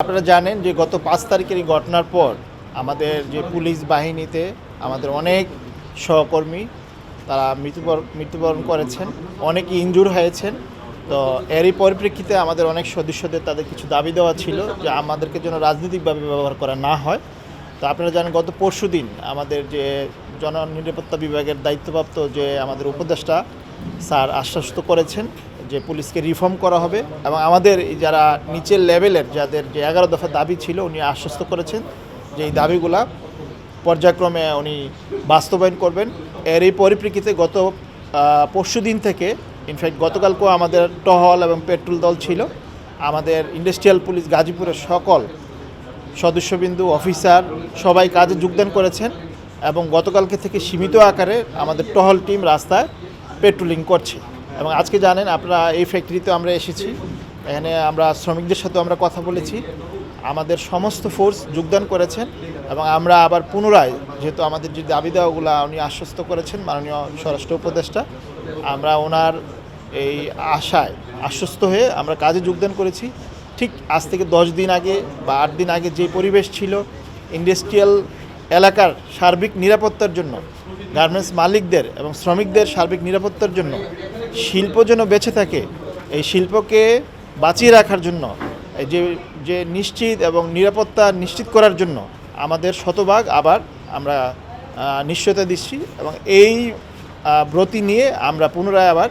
আপনারা জানেন যে গত পাঁচ তারিখের ঘটনার পর আমাদের যে পুলিশ বাহিনীতে আমাদের অনেক সহকর্মী, তারা মৃত্যুবরণ মৃত্যুবরণ করেছেন, অনেকে ইনজুর হয়েছেন। তো এরই পরিপ্রেক্ষিতে আমাদের অনেক সদস্যদের তাদের কিছু দাবি দেওয়া ছিল যে আমাদেরকে যেন রাজনৈতিকভাবে ব্যবহার করা না হয়। তো আপনারা জানেন গত পরশু দিন আমাদের যে জননিরাপত্তা বিভাগের দায়িত্বপ্রাপ্ত যে আমাদের উপদেষ্টা স্যার আশ্বস্ত করেছেন যে পুলিশকে রিফর্ম করা হবে এবং আমাদের যারা নিচের লেভেলের যাদের যে এগারো দফা দাবি ছিল, উনি আশ্বস্ত করেছেন যে এই দাবিগুলা পর্যায়ক্রমে উনি বাস্তবায়ন করবেন। এর এই পরিপ্রেক্ষিতে গত পরশু দিন থেকে ইনফ্যাক্ট গতকালকেও আমাদের টহল এবং পেট্রোল দল ছিল। আমাদের ইন্ডাস্ট্রিয়াল পুলিশ গাজীপুরের সকল সদস্যবিন্দু অফিসার সবাই কাজে যোগদান করেছেন এবং গতকালকে থেকে সীমিত আকারে আমাদের টহল টিম রাস্তায় পেট্রোলিং করছে। এবং আজকে জানেন আপনারা এই ফ্যাক্টরিতে আমরা এসেছি। এখানে আমরা শ্রমিকদের সাথেও আমরা কথা বলেছি। আমাদের সমস্ত ফোর্স যোগদান করেছেন এবং আমরা আবার পুনরায়, যেহেতু আমাদের যে দাবি দেওয়াগুলো উনি আশ্বস্ত করেছেন মাননীয় স্বরাষ্ট্র উপদেষ্টা, আমরা ওনার এই আশায় আশ্বস্ত হয়ে আমরা কাজে যোগদান করেছি। ঠিক আজ থেকে দশ দিন আগে বা আট দিন আগে যে পরিবেশ ছিল ইন্ডাস্ট্রিয়াল এলাকার সার্বিক নিরাপত্তার জন্য গার্মেন্টস মালিকদের এবং শ্রমিকদের সার্বিক নিরাপত্তার জন্য শিল্প যেন বেঁচে থাকে, এই শিল্পকে বাঁচিয়ে রাখার জন্য, এই যে যে নিশ্চিত এবং নিরাপত্তা নিশ্চিত করার জন্য আমাদের শতভাগ আবার আমরা নিশ্চয়তা দিচ্ছি এবং এই ব্রতি নিয়ে আমরা পুনরায় আবার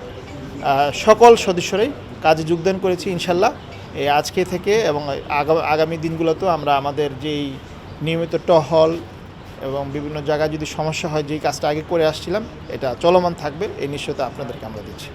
সকল সদস্যরাই কাজে যোগদান করেছি ইনশাল্লাহ। এই আজকে থেকে এবং আগা- আগামী দিনগুলোতেও আমরা আমাদের যেই নিয়মিত টহল এবং বিভিন্ন জায়গায় যদি সমস্যা হয়, যেই কাজটা আগে করে আসছিলাম, এটা চলমান থাকবে, এই নিশ্চয়তা আপনাদেরকে আমরা দিচ্ছি।